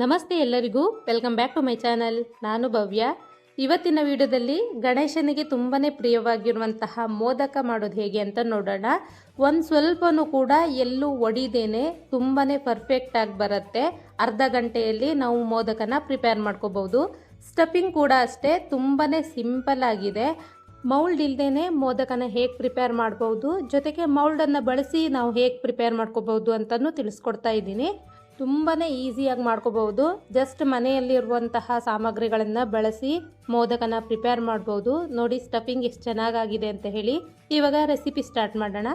ನಮಸ್ತೆ ಎಲ್ಲರಿಗೂ. Welcome back to my channel ನಾನು ಭವ್ಯ. ಇವತ್ತಿನ ವಿಡಿಯೋದಲ್ಲಿ ಗಣೇಶನಿಗೆ ತುಂಬಾ ಪ್ರಿಯವಾಗಿರುವಂತಹ ಮೋದಕ ಮಾಡೋದು ಹೇಗೆ ಅಂತ ನೋಡೋಣ. ಒಂದು ಸ್ವಲ್ಪನೂ ಕೂಡ ಎಲ್ಲೂ ಒಡಿದೇನೆ ತುಂಬಾ ಪರ್ಫೆಕ್ಟಾಗಿ ಬರುತ್ತೆ. ಅರ್ಧ ಗಂಟೆಯಲ್ಲಿ ನಾವು ಮೋದಕನ ಪ್ರಿಪೇರ್ ಮಾಡ್ಕೋಬಹುದು ಸ್ಟಫಿಂಗ್ ಕೂಡ ಅಷ್ಟೇ ತುಂಬಾ ಸಿಂಪಲ್ ಆಗಿದೆ. ಮೌಲ್ಡ್ ಇಲ್ದೇನೆ ಮೋದಕನ ಹೇಗೆ ಪ್ರಿಪೇರ್ ಮಾಡ್ಬೋದು, ಜೊತೆಗೆ ಮೌಲ್ಡನ್ನು ಬಳಸಿ ನಾವು ಹೇಗೆ ಪ್ರಿಪೇರ್ ಮಾಡ್ಕೋಬಹುದು ಅಂತಲೂ ತಿಳಿಸ್ಕೊಡ್ತಾ ಇದ್ದೀನಿ. ತುಂಬಾ ಈಸಿಯಾಗಿ ಮಾಡ್ಕೋಬಹುದು. ಜಸ್ಟ್ ಮನೆಯಲ್ಲಿರುವಂತಹ ಸಾಮಗ್ರಿಗಳನ್ನು ಬಳಸಿ ಮೋದಕನ ಪ್ರಿಪೇರ್ ಮಾಡ್ಬೋದು. ನೋಡಿ ಸ್ಟಫಿಂಗ್ ಎಷ್ಟು ಚೆನ್ನಾಗಾಗಿದೆ ಅಂತ ಹೇಳಿ. ಇವಾಗ ರೆಸಿಪಿ ಸ್ಟಾರ್ಟ್ ಮಾಡೋಣ.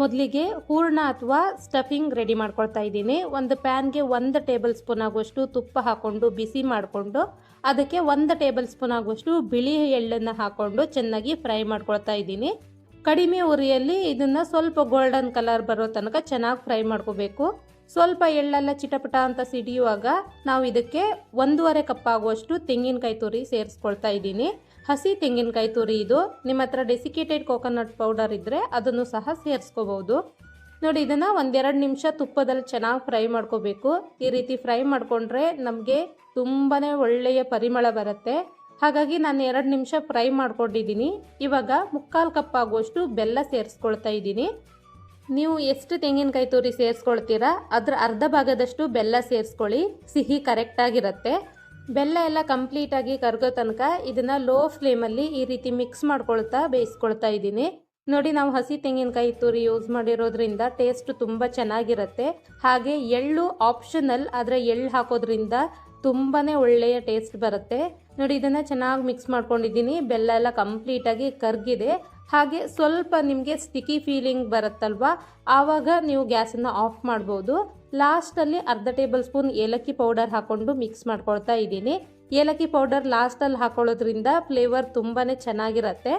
ಮೊದಲಿಗೆ ಹೂರ್ಣ ಅಥವಾ ಸ್ಟಫಿಂಗ್ ರೆಡಿ ಮಾಡ್ಕೊಳ್ತಾ ಇದ್ದೀನಿ. ಒಂದು ಪ್ಯಾನ್ಗೆ ಒಂದು ಟೇಬಲ್ ಸ್ಪೂನ್ ಆಗುವಷ್ಟು ತುಪ್ಪ ಹಾಕ್ಕೊಂಡು ಬಿಸಿ ಮಾಡಿಕೊಂಡು, ಅದಕ್ಕೆ ಒಂದು ಟೇಬಲ್ ಸ್ಪೂನ್ ಆಗುವಷ್ಟು ಬಿಳಿ ಎಳ್ಳನ್ನು ಹಾಕ್ಕೊಂಡು ಚೆನ್ನಾಗಿ ಫ್ರೈ ಮಾಡ್ಕೊಳ್ತಾ ಇದ್ದೀನಿ. ಕಡಿಮೆ ಉರಿಯಲ್ಲಿ ಇದನ್ನು ಸ್ವಲ್ಪ ಗೋಲ್ಡನ್ ಕಲರ್ ಬರೋ ತನಕ ಚೆನ್ನಾಗಿ ಫ್ರೈ ಮಾಡ್ಕೋಬೇಕು. ಸ್ವಲ್ಪ ಎಳ್ಳೆಲ್ಲ ಚಿಟಪಟ ಅಂತ ಸಿಡಿಯುವಾಗ ನಾವು ಇದಕ್ಕೆ ಒಂದೂವರೆ ಕಪ್ ಆಗುವಷ್ಟು ತೆಂಗಿನಕಾಯಿ ತುರಿ ಸೇರಿಸ್ಕೊಳ್ತಾ ಇದ್ದೀನಿ. ಹಸಿ ತೆಂಗಿನಕಾಯಿ ತುರಿ ಇದು. ನಿಮ್ಮ ಹತ್ರ ಡೆಸಿಕೇಟೆಡ್ ಕೋಕೋನಟ್ ಪೌಡರ್ ಇದ್ದರೆ ಅದನ್ನು ಸಹ ಸೇರಿಸ್ಕೋಬಹುದು ನೋಡಿ, ಇದನ್ನು ಒಂದೆರಡು ನಿಮಿಷ ತುಪ್ಪದಲ್ಲಿ ಚೆನ್ನಾಗಿ ಫ್ರೈ ಮಾಡ್ಕೋಬೇಕು. ಈ ರೀತಿ ಫ್ರೈ ಮಾಡಿಕೊಂಡ್ರೆ ನಮಗೆ ತುಂಬಾ ಒಳ್ಳೆಯ ಪರಿಮಳ ಬರುತ್ತೆ. ಹಾಗಾಗಿ ನಾನು ಎರಡು ನಿಮಿಷ ಫ್ರೈ ಮಾಡ್ಕೊಂಡಿದ್ದೀನಿ. ಇವಾಗ ಮುಕ್ಕಾಲು ಕಪ್ ಆಗುವಷ್ಟು ಬೆಲ್ಲ ಸೇರಿಸ್ಕೊಳ್ತಾ ಇದ್ದೀನಿ. ನೀವು ಎಷ್ಟು ತೆಂಗಿನಕಾಯಿ ತುರಿ ಸೇರಿಸ್ಕೊಳ್ತೀರಾ, ಅದರ ಅರ್ಧ ಭಾಗದಷ್ಟು ಬೆಲ್ಲ ಸೇರಿಸ್ಕೊಳ್ಳಿ. ಸಿಹಿ ಕರೆಕ್ಟಾಗಿರುತ್ತೆ ಬೆಲ್ಲ ಎಲ್ಲ ಕಂಪ್ಲೀಟಾಗಿ ಕರಗೋ ತನಕ ಇದನ್ನು ಲೋ ಫ್ಲೇಮಲ್ಲಿ ಈ ರೀತಿ ಮಿಕ್ಸ್ ಮಾಡ್ಕೊಳ್ತಾ ಬೇಯಿಸ್ಕೊಳ್ತಾ ಇದ್ದೀನಿ. ನೋಡಿ, ನಾವು ಹಸಿ ತೆಂಗಿನಕಾಯಿ ತುರಿ ಯೂಸ್ ಮಾಡಿರೋದ್ರಿಂದ ಟೇಸ್ಟ್ ತುಂಬ ಚೆನ್ನಾಗಿರುತ್ತೆ. ಹಾಗೆ ಎಳ್ಳು ಆಪ್ಷನಲ್ ಆದರೆ ಎಳ್ಳು ಹಾಕೋದ್ರಿಂದ ತುಂಬಾ ಒಳ್ಳೆಯ ಟೇಸ್ಟ್ ಬರುತ್ತೆ. ನೋಡಿ, ಇದನ್ನು ಚೆನ್ನಾಗಿ ಮಿಕ್ಸ್ ಮಾಡ್ಕೊಂಡಿದ್ದೀನಿ. ಬೆಲ್ಲ ಎಲ್ಲ ಕಂಪ್ಲೀಟಾಗಿ ಕರ್ಗಿದೆ. ಹಾಗೆ ಸ್ವಲ್ಪ ನಿಮಗೆ ಸ್ಟಿಕಿ ಫೀಲಿಂಗ್ ಬರುತ್ತಲ್ವಾ? ಆವಾಗ ನೀವು ಗ್ಯಾಸನ್ನು ಆಫ್ ಮಾಡ್ಬೋದು. ಲಾಸ್ಟಲ್ಲಿ ಅರ್ಧ ಟೇಬಲ್ ಸ್ಪೂನ್ ಏಲಕ್ಕಿ ಪೌಡರ್ ಹಾಕ್ಕೊಂಡು ಮಿಕ್ಸ್ ಮಾಡ್ಕೊಳ್ತಾ ಇದ್ದೀನಿ. ಏಲಕ್ಕಿ ಪೌಡರ್ ಲಾಸ್ಟಲ್ಲಿ ಹಾಕೊಳ್ಳೋದ್ರಿಂದ ಫ್ಲೇವರ್ ತುಂಬಾ ಚೆನ್ನಾಗಿರುತ್ತೆ.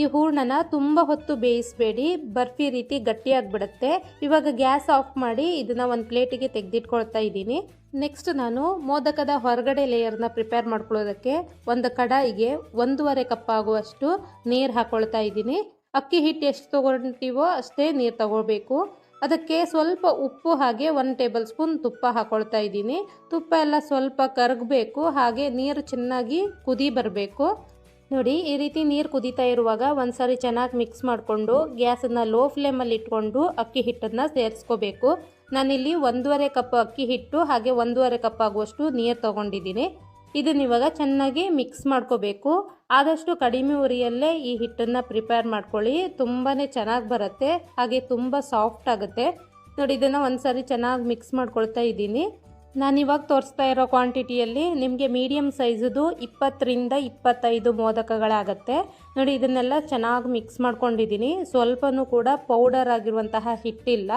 ಈ ಹೂರ್ಣನ ತುಂಬ ಹೊತ್ತು ಬೇಯಿಸಬೇಡಿ, ಬರ್ಫಿ ರೀತಿ ಗಟ್ಟಿಯಾಗಿಬಿಡುತ್ತೆ. ಇವಾಗ ಗ್ಯಾಸ್ ಆಫ್ ಮಾಡಿ ಇದನ್ನು ಒಂದು ಪ್ಲೇಟಿಗೆ ತೆಗೆದಿಟ್ಕೊಳ್ತಾ ಇದ್ದೀನಿ. ನೆಕ್ಸ್ಟ್ ನಾನು ಮೋದಕದ ಹೊರಗಡೆ ಲೇಯರ್ನ ಪ್ರಿಪೇರ್ ಮಾಡ್ಕೊಳ್ಳೋದಕ್ಕೆ ಒಂದು ಕಡಾಯಿಗೆ ಒಂದೂವರೆ ಕಪ್ ಆಗುವಷ್ಟು ನೀರು ಹಾಕ್ಕೊಳ್ತಾ ಇದ್ದೀನಿ. ಅಕ್ಕಿ ಹಿಟ್ಟು ಎಷ್ಟು ತೊಗೊಂತೀವೋ ಅಷ್ಟೇ ನೀರು ತಗೋಬೇಕು ಅದಕ್ಕೆ ಸ್ವಲ್ಪ ಉಪ್ಪು ಹಾಗೆ ಒಂದು ಟೇಬಲ್ ಸ್ಪೂನ್ ತುಪ್ಪ ಹಾಕ್ಕೊಳ್ತಾ ಇದ್ದೀನಿ. ತುಪ್ಪ ಎಲ್ಲ ಸ್ವಲ್ಪ ಕರಗಬೇಕು, ಹಾಗೆ ನೀರು ಚೆನ್ನಾಗಿ ಕುದಿ ಬರಬೇಕು. ನೋಡಿ, ಈ ರೀತಿ ನೀರು ಕುದೀತಾ ಇರುವಾಗ ಒಂದ್ಸರಿ ಚೆನ್ನಾಗಿ ಮಿಕ್ಸ್ ಮಾಡಿಕೊಂಡು ಗ್ಯಾಸನ್ನು ಲೋ ಫ್ಲೇಮಲ್ಲಿ ಇಟ್ಕೊಂಡು ಅಕ್ಕಿ ಹಿಟ್ಟನ್ನು ಸೇರಿಸ್ಕೋಬೇಕು. ನಾನಿಲ್ಲಿ ಒಂದೂವರೆ ಕಪ್ ಅಕ್ಕಿ ಹಿಟ್ಟು ಹಾಗೆ ಒಂದೂವರೆ ಕಪ್ ಆಗುವಷ್ಟು ನೀರು ತೊಗೊಂಡಿದ್ದೀನಿ. ಇದನ್ನ ಇವಾಗ ಚೆನ್ನಾಗಿ ಮಿಕ್ಸ್ ಮಾಡ್ಕೋಬೇಕು. ಆದಷ್ಟು ಕಡಿಮೆ ಉರಿಯಲ್ಲೇ ಈ ಹಿಟ್ಟನ್ನು ಪ್ರಿಪೇರ್ ಮಾಡ್ಕೊಳ್ಳಿ. ತುಂಬಾ ಚೆನ್ನಾಗಿ ಬರುತ್ತೆ. ಹಾಗೆ ತುಂಬ ಸಾಫ್ಟ್ ಆಗುತ್ತೆ. ನೋಡಿ, ಇದನ್ನು ಒಂದ್ಸರಿ ಚೆನ್ನಾಗಿ ಮಿಕ್ಸ್ ಮಾಡ್ಕೊಳ್ತಾ ಇದ್ದೀನಿ. ನಾನಿವಾಗ ತೋರಿಸ್ತಾ ಇರೋ ಕ್ವಾಂಟಿಟಿಯಲ್ಲಿ ನಿಮಗೆ ಮೀಡಿಯಮ್ ಸೈಜದು ಇಪ್ಪತ್ತರಿಂದ ಇಪ್ಪತ್ತೈದು ಮೋದಕಗಳಾಗತ್ತೆ. ನೋಡಿ, ಇದನ್ನೆಲ್ಲ ಚೆನ್ನಾಗಿ ಮಿಕ್ಸ್ ಮಾಡ್ಕೊಂಡಿದ್ದೀನಿ ಸ್ವಲ್ಪನೂ ಕೂಡ ಪೌಡರ್ ಆಗಿರುವಂತಹ ಹಿಟ್ಟಿಲ್ಲ.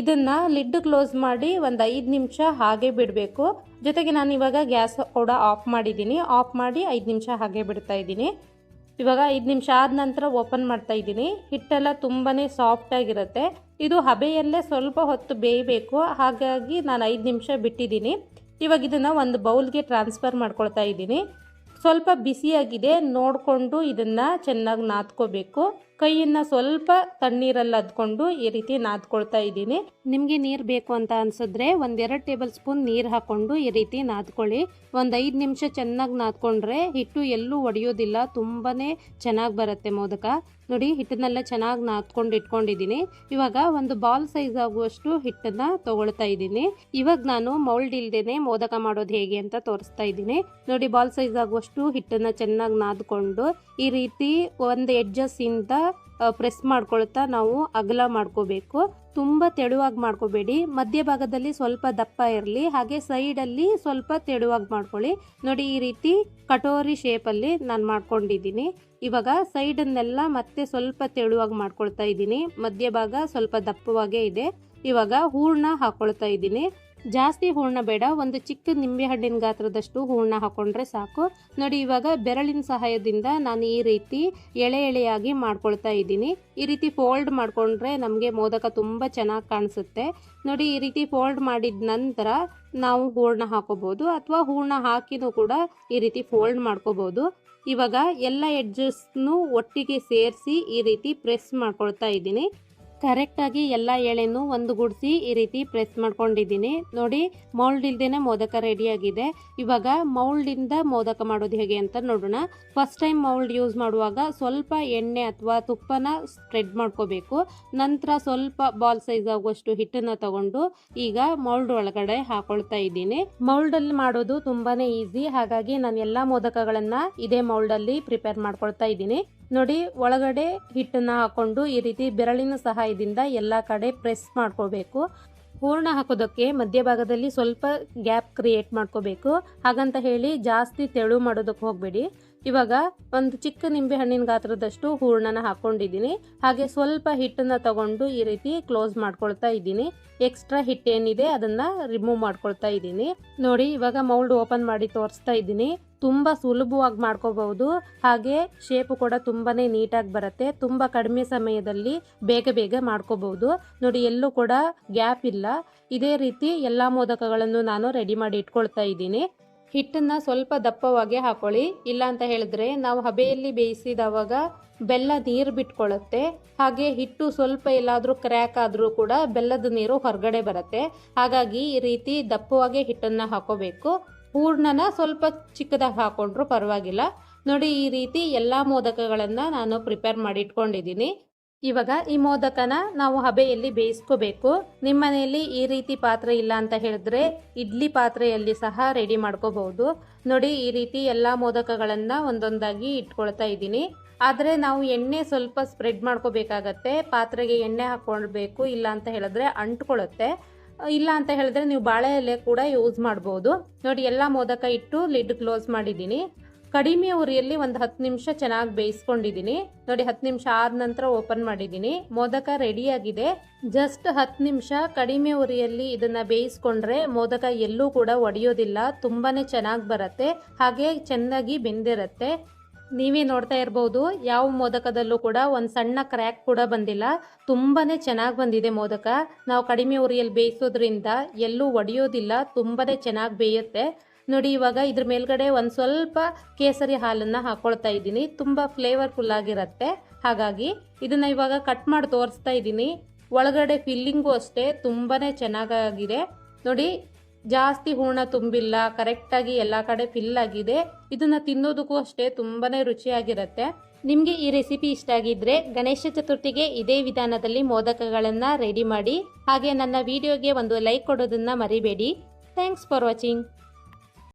ಇದನ್ನು ಲಿಡ್ ಕ್ಲೋಸ್ ಮಾಡಿ ಒಂದು ಐದು ನಿಮಿಷ ಹಾಗೆ ಬಿಡಬೇಕು. ಜೊತೆಗೆ ನಾನು ಇವಾಗ ಗ್ಯಾಸ್ ಕೂಡ ಆಫ್ ಮಾಡಿದ್ದೀನಿ ಆಫ್ ಮಾಡಿ ಐದು ನಿಮಿಷ ಹಾಗೆ ಬಿಡ್ತಾ ಇದ್ದೀನಿ. ಇವಾಗ ಐದು ನಿಮಿಷ ಆದ ನಂತರ ಓಪನ್ ಮಾಡ್ತಾ ಇದ್ದೀನಿ. ಹಿಟ್ಟೆಲ್ಲ ತುಂಬಾ ಸಾಫ್ಟಾಗಿರುತ್ತೆ ಇದು ಹಬೆಯಲ್ಲೇ ಸ್ವಲ್ಪ ಹೊತ್ತು ಬೇಯಬೇಕು. ಹಾಗಾಗಿ ನಾನು ಐದು ನಿಮಿಷ ಬಿಟ್ಟಿದ್ದೀನಿ. ಇವಾಗ ಇದನ್ನು ಒಂದು ಬೌಲ್ಗೆ ಟ್ರಾನ್ಸ್ಫರ್ ಮಾಡ್ಕೊಳ್ತಾ ಇದ್ದೀನಿ. ಸ್ವಲ್ಪ ಬಿಸಿಯಾಗಿದೆ. ನೋಡಿಕೊಂಡು ಇದನ್ನು ಚೆನ್ನಾಗಿ ನಾದ್ಕೋಬೇಕು. ಕೈಯನ್ನು ಸ್ವಲ್ಪ ತಣ್ಣೀರಲ್ಲಿ ಅದ್ಕೊಂಡು ಈ ರೀತಿ ನಾದ್ಕೊಳ್ತಾ ಇದ್ದೀನಿ. ನಿಮಗೆ ನೀರು ಬೇಕು ಅಂತ ಅನ್ಸಿದ್ರೆ ಒಂದೆರಡು ಟೇಬಲ್ ಸ್ಪೂನ್ ನೀರು ಹಾಕ್ಕೊಂಡು ಈ ರೀತಿ ನಾದ್ಕೊಳ್ಳಿ. ಒಂದು ಐದು ನಿಮಿಷ ಚೆನ್ನಾಗಿ ನಾದ್ಕೊಂಡ್ರೆ ಹಿಟ್ಟು ಎಲ್ಲೂ ಒಡೆಯೋದಿಲ್ಲ ತುಂಬಾ ಚೆನ್ನಾಗಿ ಬರುತ್ತೆ ಮೋದಕ. ನೋಡಿ, ಹಿಟ್ಟನ್ನೆಲ್ಲ ಚೆನ್ನಾಗಿ ನಾದ್ಕೊಂಡು ಇಟ್ಕೊಂಡಿದ್ದೀನಿ. ಇವಾಗ ಒಂದು ಬಾಲ್ ಸೈಜ್ ಆಗುವಷ್ಟು ಹಿಟ್ಟನ್ನ ತಗೊಳ್ತಾ ಇದ್ದೀನಿ. ಇವಾಗ ನಾನು ಮೌಲ್ಡ್ ಇಲ್ದೇನೆ ಮೋದಕ ಮಾಡೋದು ಹೇಗೆ ಅಂತ ತೋರಿಸ್ತಾ ಇದ್ದೀನಿ. ನೋಡಿ, ಬಾಲ್ ಸೈಜ್ ಆಗುವಷ್ಟು ಹಿಟ್ಟನ್ನ ಚೆನ್ನಾಗಿ ನಾದ್ಕೊಂಡು ಈ ರೀತಿ ಒಂದು ಎಡ್ಜಸ್ಸಿಂದ ಪ್ರೆಸ್ ಮಾಡ್ಕೊಳ್ತಾ ನಾವು ಅಗಲ ಮಾಡ್ಕೋಬೇಕು. ತುಂಬ ತೆಳುವಾಗಿ ಮಾಡ್ಕೋಬೇಡಿ. ಮಧ್ಯಭಾಗದಲ್ಲಿ ಸ್ವಲ್ಪ ದಪ್ಪ ಇರಲಿ, ಹಾಗೆ ಸೈಡಲ್ಲಿ ಸ್ವಲ್ಪ ತೆಳುವಾಗಿ ಮಾಡ್ಕೊಳ್ಳಿ. ನೋಡಿ, ಈ ರೀತಿ ಕಟೋರಿ ಶೇಪಲ್ಲಿ ನಾನು ಮಾಡ್ಕೊಂಡಿದ್ದೀನಿ. ಇವಾಗ ಸೈಡನ್ನೆಲ್ಲ ಮತ್ತೆ ಸ್ವಲ್ಪ ತೆಳುವಾಗಿ ಮಾಡ್ಕೊಳ್ತಾ ಇದ್ದೀನಿ. ಮಧ್ಯಭಾಗ ಸ್ವಲ್ಪ ದಪ್ಪವಾಗೇ ಇದೆ. ಇವಾಗ ಹೂರ್ಣ ಹಾಕೊಳ್ತಾ ಇದ್ದೀನಿ. ಜಾಸ್ತಿ ಹೂರ್ಣ ಬೇಡ, ಒಂದು ಚಿಕ್ಕ ನಿಂಬೆ ಹಣ್ಣಿನ ಗಾತ್ರದಷ್ಟು ಹೂರ್ಣ ಹಾಕೊಂಡ್ರೆ ಸಾಕು. ನೋಡಿ, ಇವಾಗ ಬೆರಳಿನ ಸಹಾಯದಿಂದ ನಾನು ಈ ರೀತಿ ಎಳೆ ಎಳೆಯಾಗಿ ಮಾಡ್ಕೊಳ್ತಾ ಇದ್ದೀನಿ. ಈ ರೀತಿ ಫೋಲ್ಡ್ ಮಾಡಿಕೊಂಡ್ರೆ ನಮಗೆ ಮೋದಕ ತುಂಬ ಚೆನ್ನಾಗಿ ಕಾಣಿಸುತ್ತೆ. ನೋಡಿ, ಈ ರೀತಿ ಫೋಲ್ಡ್ ಮಾಡಿದ ನಂತರ ನಾವು ಹೂರ್ಣ ಹಾಕೋಬಹುದು ಅಥವಾ ಹೂರ್ಣ ಹಾಕಿನೂ ಕೂಡ ಈ ರೀತಿ ಫೋಲ್ಡ್ ಮಾಡ್ಕೋಬಹುದು ಇವಾಗ ಎಲ್ಲ ಎಡ್ಜಸ್ನು ಒಟ್ಟಿಗೆ ಸೇರಿಸಿ ಈ ರೀತಿ ಪ್ರೆಸ್ ಮಾಡ್ಕೊಳ್ತಾ ಇದ್ದೀನಿ. ಕರೆಕ್ಟಾಗಿ ಎಲ್ಲ ಎಳೆನೂ ಒಂದು ಗುಡಿಸಿ ಈ ರೀತಿ ಪ್ರೆಸ್ ಮಾಡ್ಕೊಂಡಿದ್ದೀನಿ. ನೋಡಿ ಮೌಲ್ಡ್ ಇಲ್ದೇನೆ ಮೋದಕ ರೆಡಿ ಆಗಿದೆ. ಇವಾಗ ಮೌಲ್ಡಿಂದ ಮೋದಕ ಮಾಡೋದು ಹೇಗೆ ಅಂತ ನೋಡೋಣ. ಫಸ್ಟ್ ಟೈಮ್ ಮೌಲ್ಡ್ ಯೂಸ್ ಮಾಡುವಾಗ ಸ್ವಲ್ಪ ಎಣ್ಣೆ ಅಥವಾ ತುಪ್ಪನ ಸ್ಪ್ರೆಡ್ ಮಾಡ್ಕೋಬೇಕು. ನಂತರ ಸ್ವಲ್ಪ ಬಾಲ್ ಸೈಜ್ ಆಗುವಷ್ಟು ಹಿಟ್ಟನ್ನ ತಗೊಂಡು ಈಗ ಮೌಲ್ಡ್ ಒಳಗಡೆ ಹಾಕೊಳ್ತಾ ಇದ್ದೀನಿ. ಮೌಲ್ಡ್ ಅಲ್ಲಿ ಮಾಡೋದು ತುಂಬಾನೇ ಈಸಿ ಹಾಗಾಗಿ ನಾನು ಎಲ್ಲಾ ಮೋದಕಗಳನ್ನ ಇದೇ ಮೌಲ್ಡ್ ಅಲ್ಲಿ ಪ್ರಿಪೇರ್ ಮಾಡ್ಕೊಳ್ತಾ ಇದ್ದೀನಿ. ನೋಡಿ, ಒಳಗಡೆ ಹಿಟ್ಟನ್ನ ಹಾಕೊಂಡು ಈ ರೀತಿ ಬೆರಳಿನ ಸಹಾಯದಿಂದ ಎಲ್ಲ ಕಡೆ ಪ್ರೆಸ್ ಮಾಡ್ಕೋಬೇಕು. ಹೂರ್ಣ ಹಾಕೋದಕ್ಕೆ ಮಧ್ಯಭಾಗದಲ್ಲಿ ಸ್ವಲ್ಪ ಗ್ಯಾಪ್ ಕ್ರಿಯೇಟ್ ಮಾಡ್ಕೋಬೇಕು. ಹಾಗಂತ ಹೇಳಿ ಜಾಸ್ತಿ ತೆಳು ಮಾಡೋದಕ್ಕೆ ಹೋಗಬೇಡಿ. ಇವಾಗ ಒಂದು ಚಿಕ್ಕ ನಿಂಬೆ ಹಣ್ಣಿನ ಗಾತ್ರದಷ್ಟು ಹೂರ್ಣನ ಹಾಕೊಂಡಿದ್ದೀನಿ. ಹಾಗೆ ಸ್ವಲ್ಪ ಹಿಟ್ಟನ್ನ ತಗೊಂಡು ಈ ರೀತಿ ಕ್ಲೋಸ್ ಮಾಡ್ಕೊಳ್ತಾ ಇದ್ದೀನಿ. ಎಕ್ಸ್ಟ್ರಾ ಹಿಟ್ಟೇನಿದೆ ಅದನ್ನ ರಿಮೂವ್ ಮಾಡ್ಕೊಳ್ತಾ ಇದ್ದೀನಿ. ನೋಡಿ, ಇವಾಗ ಮೌಲ್ಡ್ ಓಪನ್ ಮಾಡಿ ತೋರಿಸ್ತಾ ಇದ್ದೀನಿ. ತುಂಬ ಸುಲಭವಾಗಿ ಮಾಡ್ಕೋಬಹುದು. ಹಾಗೆ ಶೇಪು ಕೂಡ ತುಂಬಾನೇ ನೀಟಾಗಿ ಬರುತ್ತೆ. ತುಂಬ ಕಡಿಮೆ ಸಮಯದಲ್ಲಿ ಬೇಗ ಬೇಗ ಮಾಡ್ಕೋಬಹುದು. ನೋಡಿ, ಎಲ್ಲೂ ಕೂಡ ಗ್ಯಾಪ್ ಇಲ್ಲ. ಇದೇ ರೀತಿ ಎಲ್ಲ ಮೋದಕಗಳನ್ನು ನಾನು ರೆಡಿ ಮಾಡಿ ಇಟ್ಕೊಳ್ತಾ ಇದ್ದೀನಿ. ಹಿಟ್ಟನ್ನ ಸ್ವಲ್ಪ ದಪ್ಪವಾಗಿ ಹಾಕೊಳ್ಳಿ. ಇಲ್ಲ ಅಂತ ಹೇಳಿದ್ರೆ ನಾವು ಹಬೆಯಲ್ಲಿ ಬೇಯಿಸಿದವಾಗ ಬೆಲ್ಲ ನೀರು ಬಿಟ್ಕೊಳ್ಳುತ್ತೆ ಹಾಗೆ ಹಿಟ್ಟು ಸ್ವಲ್ಪ ಎಲ್ಲಾದರೂ ಕ್ರ್ಯಾಕ್ ಆದರೂ ಕೂಡ ಬೆಲ್ಲದ ನೀರು ಹೊರಗಡೆ ಬರುತ್ತೆ. ಹಾಗಾಗಿ ಈ ರೀತಿ ದಪ್ಪವಾಗಿ ಹಿಟ್ಟನ್ನು ಹಾಕೋಬೇಕು. ಹೂರ್ಣನ ಸ್ವಲ್ಪ ಚಿಕ್ಕದಾಗಿ ಹಾಕೊಂಡ್ರು ಪರವಾಗಿಲ್ಲ. ನೋಡಿ ಈ ರೀತಿ ಎಲ್ಲ ಮೋದಕಗಳನ್ನು ನಾನು ಪ್ರಿಪೇರ್ ಮಾಡಿ ಇಟ್ಕೊಂಡಿದ್ದೀನಿ ಇವಾಗ ಈ ಮೋದಕನ ನಾವು ಹಬೆಯಲ್ಲಿ ಬೇಯಿಸ್ಕೋಬೇಕು. ನಿಮ್ಮ ಮನೆಯಲ್ಲಿ ಈ ರೀತಿ ಪಾತ್ರೆ ಇಲ್ಲ ಅಂತ ಹೇಳಿದ್ರೆ ಇಡ್ಲಿ ಪಾತ್ರೆಯಲ್ಲಿ ಸಹ ರೆಡಿ ಮಾಡ್ಕೋಬಹುದು. ನೋಡಿ, ಈ ರೀತಿ ಎಲ್ಲ ಮೋದಕಗಳನ್ನು ಒಂದೊಂದಾಗಿ ಇಟ್ಕೊಳ್ತಾ ಇದ್ದೀನಿ. ಆದರೆ ನಾವು ಎಣ್ಣೆ ಸ್ವಲ್ಪ ಸ್ಪ್ರೆಡ್ ಮಾಡ್ಕೋಬೇಕಾಗತ್ತೆ. ಪಾತ್ರೆಗೆ ಎಣ್ಣೆ ಹಾಕೊಳ್ಬೇಕು, ಇಲ್ಲ ಅಂತ ಹೇಳಿದ್ರೆ ಅಂಟ್ಕೊಳ್ಳುತ್ತೆ ಇಲ್ಲ ಅಂತ ಹೇಳಿದ್ರೆ ನೀವು ಬಾಳೆ ಎಲೆ ಕೂಡ ಯೂಸ್ ಮಾಡ್ಬೋದು. ನೋಡಿ, ಎಲ್ಲ ಮೋದಕ ಇಟ್ಟು ಲಿಡ್ ಕ್ಲೋಸ್ ಮಾಡಿದ್ದೀನಿ. ಕಡಿಮೆ ಉರಿಯಲ್ಲಿ ಒಂದು ಹತ್ತು ನಿಮಿಷ ಚೆನ್ನಾಗಿ ಬೇಯಿಸ್ಕೊಂಡಿದ್ದೀನಿ ನೋಡಿ, ಹತ್ತು ನಿಮಿಷ ಆದ ನಂತರ ಓಪನ್ ಮಾಡಿದ್ದೀನಿ ಮೋದಕ ರೆಡಿಯಾಗಿದೆ ಜಸ್ಟ್ ಹತ್ತು ನಿಮಿಷ ಕಡಿಮೆ ಉರಿಯಲ್ಲಿ ಇದನ್ನ ಬೇಯಿಸ್ಕೊಂಡ್ರೆ ಮೋದಕ ಎಲ್ಲೂ ಕೂಡ ಒಡೆಯೋದಿಲ್ಲ. ತುಂಬಾನೇ ಚೆನ್ನಾಗಿ ಬರುತ್ತೆ. ಹಾಗೆ ಚೆನ್ನಾಗಿ ಬೆಂದಿರುತ್ತೆ. ನೀವೇ ನೋಡ್ತಾ ಇರ್ಬೋದು, ಯಾವ ಮೋದಕದಲ್ಲೂ ಕೂಡ ಒಂದು ಸಣ್ಣ ಕ್ರ್ಯಾಕ್ ಕೂಡ ಬಂದಿಲ್ಲ. ತುಂಬಾನೇ ಚೆನ್ನಾಗಿ ಬಂದಿದೆ ಮೋದಕ. ನಾವು ಕಡಿಮೆ ಉರಿಯಲ್ಲಿ ಬೇಯಿಸೋದ್ರಿಂದ ಎಲ್ಲೂ ಒಡೆಯೋದಿಲ್ಲ. ತುಂಬಾ ಚೆನ್ನಾಗಿ ಬೇಯುತ್ತೆ. ನೋಡಿ, ಇವಾಗ ಇದ್ರ ಮೇಲ್ಗಡೆ ಒಂದು ಸ್ವಲ್ಪ ಕೇಸರಿ ಹಾಲನ್ನು ಹಾಕ್ಕೊಳ್ತಾ ಇದ್ದೀನಿ. ತುಂಬ ಫ್ಲೇವರ್ಫುಲ್ ಆಗಿರುತ್ತೆ. ಹಾಗಾಗಿ ಇದನ್ನು ಇವಾಗ ಕಟ್ ಮಾಡಿ ತೋರಿಸ್ತಾ ಇದ್ದೀನಿ. ಒಳಗಡೆ ಫಿಲ್ಲಿಂಗು ಅಷ್ಟೇ ತುಂಬಾ ಚೆನ್ನಾಗಾಗಿದೆ. ನೋಡಿ, ಜಾಸ್ತಿ ಹೂರ್ಣ ತುಂಬಿಲ್ಲ ಕರೆಕ್ಟಾಗಿ ಎಲ್ಲ ಕಡೆ ಫಿಲ್ ಆಗಿದೆ. ಇದನ್ನು ತಿನ್ನೋದಕ್ಕೂ ಅಷ್ಟೇ ತುಂಬಾ ರುಚಿಯಾಗಿರುತ್ತೆ. ನಿಮಗೆ ಈ ರೆಸಿಪಿ ಇಷ್ಟ ಆಗಿದ್ರೆ ಗಣೇಶ ಚತುರ್ಥಿಗೆ ಇದೇ ವಿಧಾನದಲ್ಲಿ ಮೋದಕಗಳನ್ನು ರೆಡಿ ಮಾಡಿ. ಹಾಗೆ ನನ್ನ ವಿಡಿಯೋಗೆ ಒಂದು ಲೈಕ್ ಕೊಡೋದನ್ನು ಮರಿಬೇಡಿ. Thanks for watching